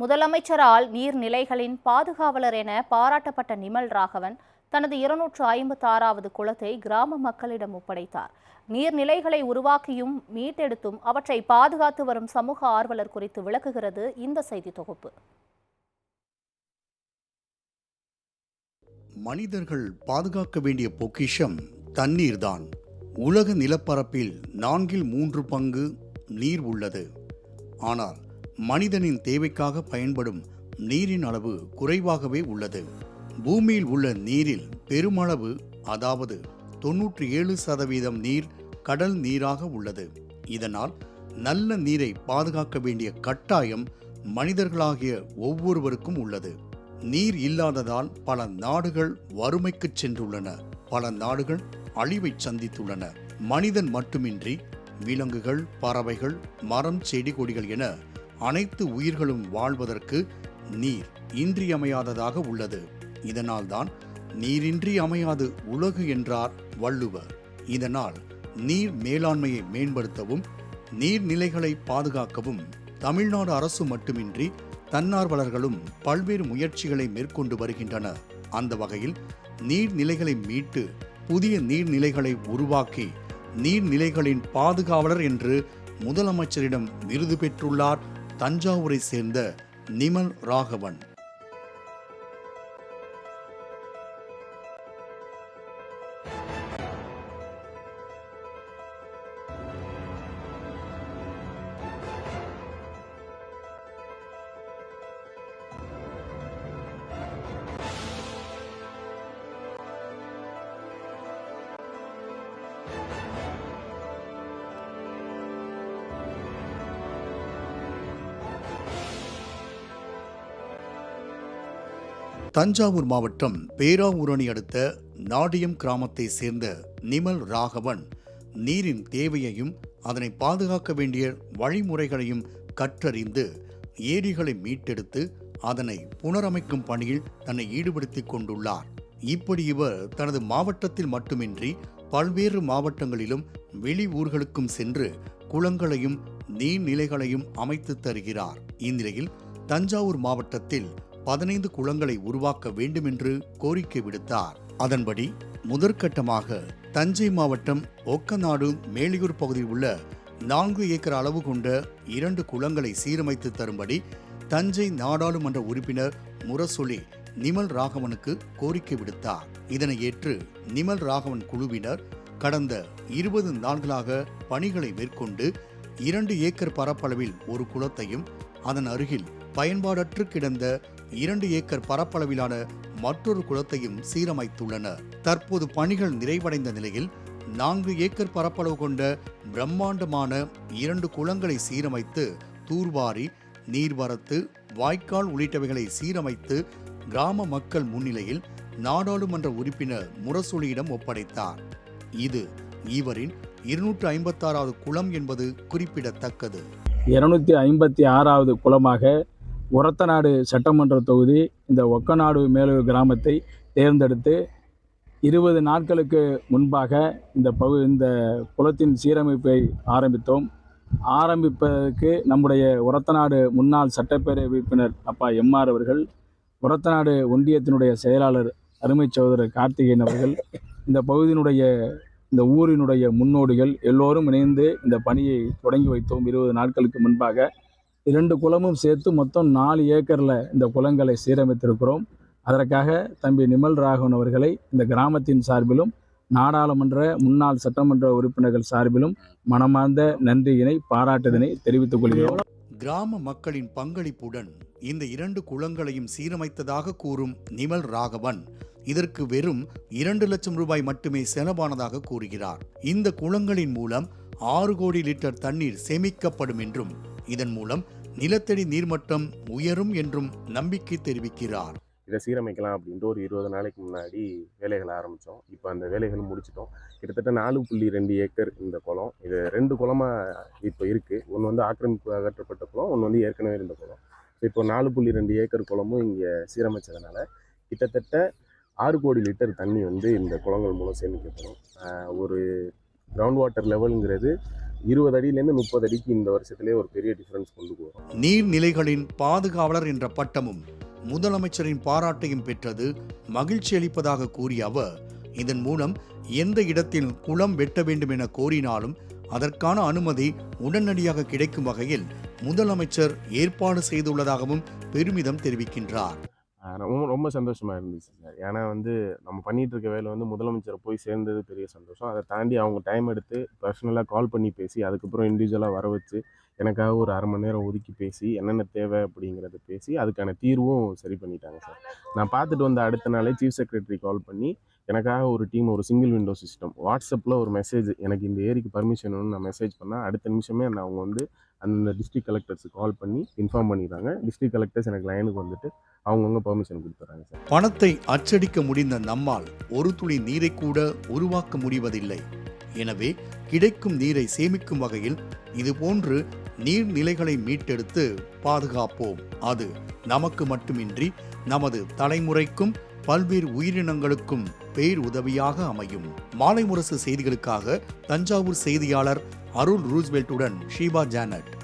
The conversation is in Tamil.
முதலமைச்சரால் நீர்நிலைகளின் பாதுகாவலர் என பாராட்டப்பட்ட நிமல் ராகவன் தனது இருநூற்று ஐம்பத்தாறாவது குளத்தை கிராம மக்களிடம் ஒப்படைத்தார். நீர்நிலைகளை உருவாக்கியும் மீட்டெடுத்தும் அவற்றை பாதுகாத்து வரும் சமூக ஆர்வலர் குறித்து விளக்குகிறது இந்த செய்தி தொகுப்பு. மனிதர்கள் பாதுகாக்க வேண்டிய பொக்கிஷம் தண்ணீர்தான். உலக நிலப்பரப்பில் நான்கில் மூன்று பங்கு நீர் உள்ளது. ஆனால் மனிதனின் தேவைக்காக பயன்படும் நீரின் அளவு குறைவாகவே உள்ளது. பூமியில் உள்ள நீரில் பெருமளவு அதாவது தொன்னூற்றி ஏழு சதவீதம் நீர் கடல் நீராக உள்ளது. இதனால் நல்ல நீரை பாதுகாக்க வேண்டிய கட்டாயம் மனிதர்களாகிய ஒவ்வொருவருக்கும் உள்ளது. நீர் இல்லாததால் பல நாடுகள் வறுமைக்கு சென்றுள்ளன. பல நாடுகள் அழிவை சந்தித்துள்ளன. மனிதன் மட்டுமின்றி விலங்குகள் பறவைகள் மரம் செடி கொடிகள் என அனைத்து உயிர்களும் வாழ்வதற்கு நீர் இன்றியமையாததாக உள்ளது. இதனால்தான் நீரின்றி அமையாது உலகு என்றார் வள்ளுவர். இதனால் நீர் மேலாண்மையை மேம்படுத்தவும் நீர்நிலைகளை பாதுகாக்கவும் தமிழ்நாடு அரசு மட்டுமின்றி தன்னார்வலர்களும் பல்வேறு முயற்சிகளை மேற்கொண்டு வருகின்றனர். அந்த வகையில் நீர்நிலைகளை மீட்டு புதிய நீர்நிலைகளை உருவாக்கி நீர்நிலைகளின் பாதுகாவலர் என்று முதலமைச்சரிடம் விருது பெற்றுள்ளார் தஞ்சாவூரை சேர்ந்த நிமல் ராகவன். தஞ்சாவூர் மாவட்டம் பேராவூரணி அடுத்த நாடியம் கிராமத்தை சேர்ந்த நிமல் ராகவன் நீரின் தேவையையும் அதனை பாதுகாக்க வேண்டிய வழிமுறைகளையும் கற்றறிந்து ஏரிகளை மீட்டெடுத்து அதனை புனரமைக்கும் பணியில் தன்னை ஈடுபடுத்திக் கொண்டுள்ளார். இப்படி இவர் தனது மாவட்டத்தில் மட்டுமின்றி பல்வேறு மாவட்டங்களிலும் வெளி ஊர்களுக்கும் சென்று குளங்களையும் நீர்நிலைகளையும் அமைத்து தருகிறார். இந்நிலையில் தஞ்சாவூர் மாவட்டத்தில் பதினைந்து குளங்களை உருவாக்க வேண்டுமென்று கோரிக்கை விடுத்தார். அதன்படி முதற்கட்டமாக தஞ்சை மாவட்டம் ஒக்கநாடு மேலியூர் பகுதியில் உள்ள நான்கு ஏக்கர் அளவு கொண்ட இரண்டு குளங்களை சீரமைத்து தரும்படி தஞ்சை நாடாளுமன்ற உறுப்பினர் முரசொலி நிமல் ராகவனுக்கு கோரிக்கை விடுத்தார். இதனை ஏற்று நிமல் ராகவன் குழுவினர் கடந்த இருபது நாள்களாக பணிகளை மேற்கொண்டு இரண்டு ஏக்கர் பரப்பளவில் ஒரு குளத்தையும் அதன் அருகில் பயன்பாடற்று கிடந்த இரண்டு ஏக்கர் பரப்பளவிலான மற்றொரு குளத்தையும் சீரமைத்துள்ளனர் தற்போது பணிகள் நிறைவடைந்த நிலையில் நான்கு ஏக்கர் பரப்பளவு கொண்ட பிரம்மாண்டமான இரண்டு குளங்களை சீரமைத்து தூர்வாரி நீர்வரத்து வாய்க்கால் உள்ளிட்டவைகளை சீரமைத்து கிராம மக்கள் முன்னிலையில் நாடாளுமன்ற உறுப்பினர் முரசொலியிடம் ஒப்படைத்தார். இது இவரின் இருநூற்று ஐம்பத்தாறாவது குளம் என்பது குறிப்பிடத்தக்கது. இருநூத்தி ஐம்பத்தி ஆறாவது குளமாக ஒரத்தநாடு சட்டமன்ற தொகுதி இந்த ஒக்கநாடு மேலூர் கிராமத்தை தேர்ந்தெடுத்து இருபது நாட்களுக்கு முன்பாக இந்த பகு இந்த குளத்தின் சீரமைப்பை ஆரம்பித்தோம். ஆரம்பிப்பதற்கு நம்முடைய உரத்தநாடு முன்னாள் சட்டப்பேரவை உறுப்பினர் அப்பா எம்ஆர் அவர்கள் உரத்தநாடு ஒன்றியத்தினுடைய செயலாளர் அருமை சகோதரர் கார்த்திகேயன் அவர்கள் இந்த பகுதியினுடைய இந்த ஊரினுடைய முன்னோடிகள் எல்லோரும் இணைந்து இந்த பணியை தொடங்கி வைத்தோம். இருபது நாட்களுக்கு முன்பாக இரண்டு குளமும் சேர்த்து மொத்தம் நாலு ஏக்கரில் இந்த குளங்களை சீரமைத்திருக்கிறோம். அதற்காக தம்பி நிமல் ராகவன் அவர்களை இந்த கிராமத்தின் சார்பிலும் நாடாளுமன்ற முன்னாள் சட்டமன்ற உறுப்பினர்கள் சார்பிலும் மனமார்ந்த நன்றியினை பாராட்டுதனை தெரிவித்துக் கொள்கிறோம். கிராம மக்களின் பங்களிப்புடன் இந்த இரண்டு குளங்களையும் சீரமைத்ததாக கூறும் நிமல் ராகவன் இதற்கு வெறும் இரண்டு லட்சம் ரூபாய் மட்டுமே செலவானதாக கூறுகிறார். இந்த குளங்களின் மூலம் ஆறு கோடி லிட்டர் தண்ணீர் சேமிக்கப்படும் என்றும் இதன் மூலம் நிலத்தடி நீர்மட்டம் உயரும் என்றும் நம்பிக்கை தெரிவிக்கிறார். இதை சீரமைக்கலாம் அப்படின்ட்டு ஒரு இருபது நாளைக்கு முன்னாடி வேலைகளை ஆரம்பித்தோம். இப்போ அந்த வேலைகள் முடிச்சிட்டோம். கிட்டத்தட்ட நாலு புள்ளி ரெண்டு ஏக்கர் இந்த குளம். இது ரெண்டு குளமாக இப்போ இருக்குது ஒன்று வந்து ஆக்கிரமிப்பு அகற்றப்பட்ட குளம் ஒன்று வந்து ஏற்கனவே இருந்த குளம். இப்போ நாலு புள்ளி ரெண்டு ஏக்கர் குளமும் இங்கே சீரமைச்சதுனால கிட்டத்தட்ட ஆறு கோடி லிட்டர் தண்ணி வந்து இந்த குளங்கள் மூலம் சேமிக்கப்படும். ஒரு கிரவுண்ட் வாட்டர் லெவலுங்கிறது இருபது அடியிலேருந்து முப்பது அடிக்கு இந்த வருஷத்துலேயே ஒரு பெரிய டிஃப்ரென்ஸ் கொண்டு போகிறோம் நீர்நிலைகளின் பாதுகாவலர் என்ற பட்டமும் முதலமைச்சரின் பாராட்டையும் பெற்றது மகிழ்ச்சி அளிப்பதாக கூறிய அவர் இதன் மூலம் எந்த இடத்தில் குளம் வெட்ட வேண்டும் என கோரினாலும் அதற்கான அனுமதி உடனடியாக கிடைக்கும் வகையில் முதலமைச்சர் ஏற்பாடு செய்துள்ளதாகவும் பெருமிதம் தெரிவிக்கின்றார். ரொம்ப ரொம்ப சந்தோஷமாக இருந்துச்சு சார். ஏன்னா வந்து நம்ம பண்ணிகிட்டு இருக்க வேலை வந்து முதலமைச்சரை போய் சேர்ந்தது பெரிய சந்தோஷம். அதை தாண்டி அவங்க டைம் எடுத்து பர்சனலாக கால் பண்ணி பேசி அதுக்கப்புறம் இண்டிவிஜுவலாக வர வச்சு எனக்காக ஒரு அரை மணி நேரம் ஒதுக்கி பேசி என்னென்ன தேவை அப்படிங்கிறத பேசி அதுக்கான தீர்வும் சரி பண்ணிட்டாங்க சார். நான் பார்த்துட்டு வந்த அடுத்த நாளே சீஃப் செக்ரட்டரி கால் பண்ணி எனக்காக ஒரு டீம் ஒரு சிங்கிள் விண்டோ சிஸ்டம் வாட்ஸ்அப்பில் ஒரு மெசேஜ் எனக்கு இந்த ஏரிக்கு பர்மிஷன் வேணும்னு நான் மெசேஜ் பண்ணால் அடுத்த நிமிஷமே நான் அவங்க வந்து அந்த டிஸ்ட்ரிக் கலெக்டர்ஸுக்கு கால் பண்ணி இன்ஃபார்ம் பண்ணிடுறாங்க. டிஸ்ட்ரிக் கலெக்டர்ஸ் எனக்கு லைனுக்கு வந்துட்டு அவங்கவுங்க பர்மிஷன் கொடுத்துட்றாங்க சார். பணத்தை அச்சடிக்க முடிந்த நம்மால் ஒரு துளி நீரை கூட உருவாக்க முடிவதில்லை. எனவே கிடைக்கும் நீரை சேமிக்கும் வகையில் இதுபோன்று நீர்நிலைகளை மீட்டெடுத்து பாதுகாப்போம். அது நமக்கு மட்டுமின்றி நமது தலைமுறைக்கும் பல்வேறு உயிரினங்களுக்கும் பேர் உதவியாக அமையும். மாலை முரசு செய்திகளுக்காக தஞ்சாவூர் செய்தியாளர் அருள் ரூஸ்வெல்ட்டுடன் ஷீபா ஜானட்.